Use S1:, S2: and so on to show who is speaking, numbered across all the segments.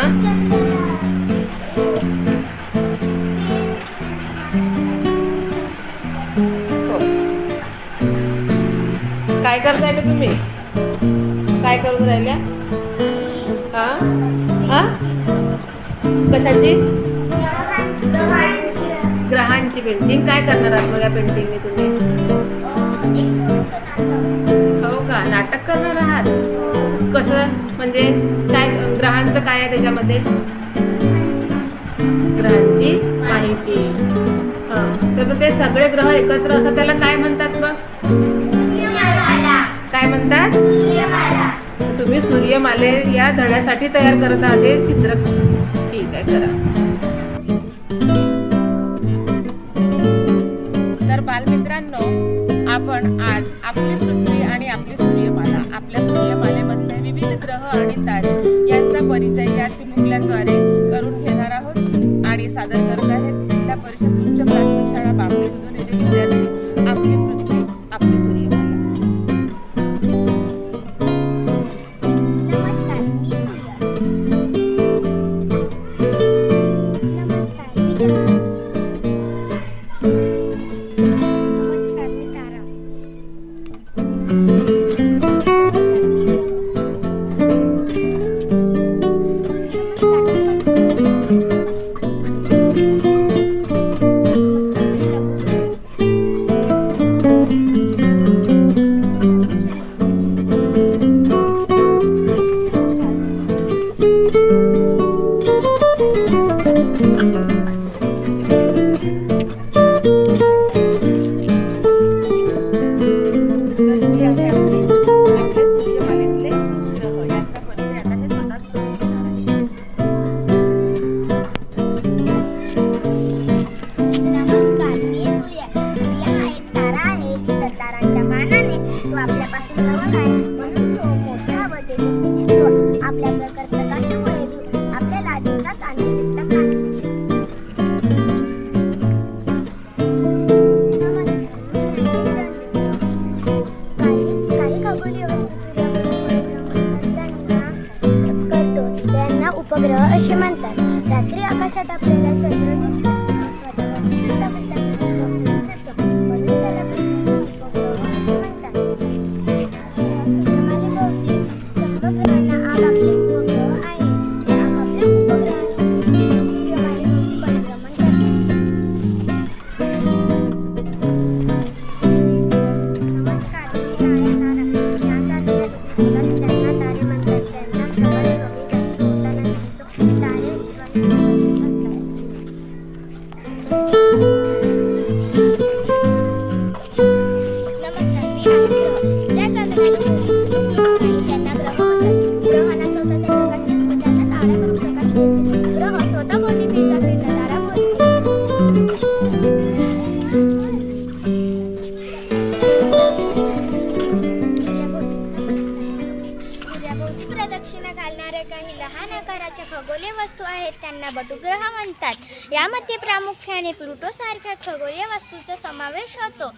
S1: हो. काय करताय का तुम्ही? काय करून राहिल्या? हा? हा? कशाची? ग्रहांची पेंटिंग काय करणार आहात बघा पेंटिंग पेंटिंगने तुम्ही? हो का? नाटक करणार आहात? कसं? म्हणजे काय ग्रहांचं काय आहे त्याच्यामध्ये? ग्रहांची माहिती. हा. तर मग ते सगळे ग्रह एकत्र असतात त्याला काय म्हणतात मग? काय म्हणतात? तुम्ही सूर्यमाले या धड्यासाठी तयार करत आहात हे चित्र. ठीक आहे करा. आणि तारे करतो
S2: त्यांना उपग्रह असे म्हणतात. रात्री आकाशात आपल्याला चंद्र दिसतो. तारा या लहान आकाराच्या खगोलीय वस्तू आहेत त्यांना बटुग्रह म्हणतात. यामध्ये प्रामुख्याने प्लुटो सारख्या खगोलीय वस्तूचा समावेश होतो.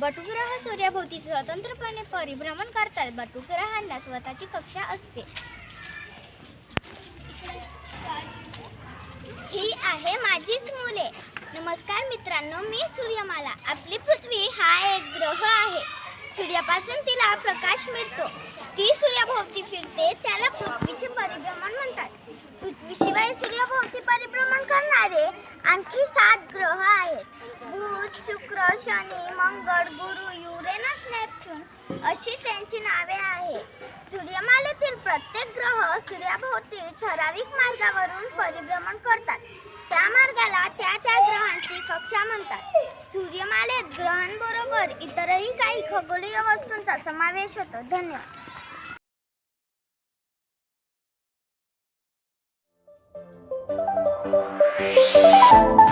S2: बटुग्रह सूर्याभोवती स्वतंत्रपणे परिभ्रमण करतात. बटुग्रहांना स्वतःची कक्षा असते. ही आहे माझीच मुले. नमस्कार मित्रांनो मी सूर्यमाला. आपली पृथ्वी हा एक ग्रह आहे. सूर्यापासून तिला प्रकाश मिळतो. ती सूर्याभोवती फिरते त्याला पृथ्वीचे परिभ्रमण म्हणतात. पृथ्वीशिवाय सूर्याभोवती परिभ्रमण करणारे आणखी सात ग्रह आहेत. बुध शुक्र शनी मंगळ गुरु युरेनस नेपच्यून अशी त्यांची नावे आहेत. सूर्यमालेतील प्रत्येक ग्रह सूर्याभोवती ठराविक मार्गावरून परिभ्रमण करतात. त्या मार्गाला त्या त्या ग्रहांची कक्षा म्हणतात सूर्यमालेत ग्रहांबरोबर इतरही काही खगोलीय वस्तूंचा समावेश होतो धन्यवाद Thank you.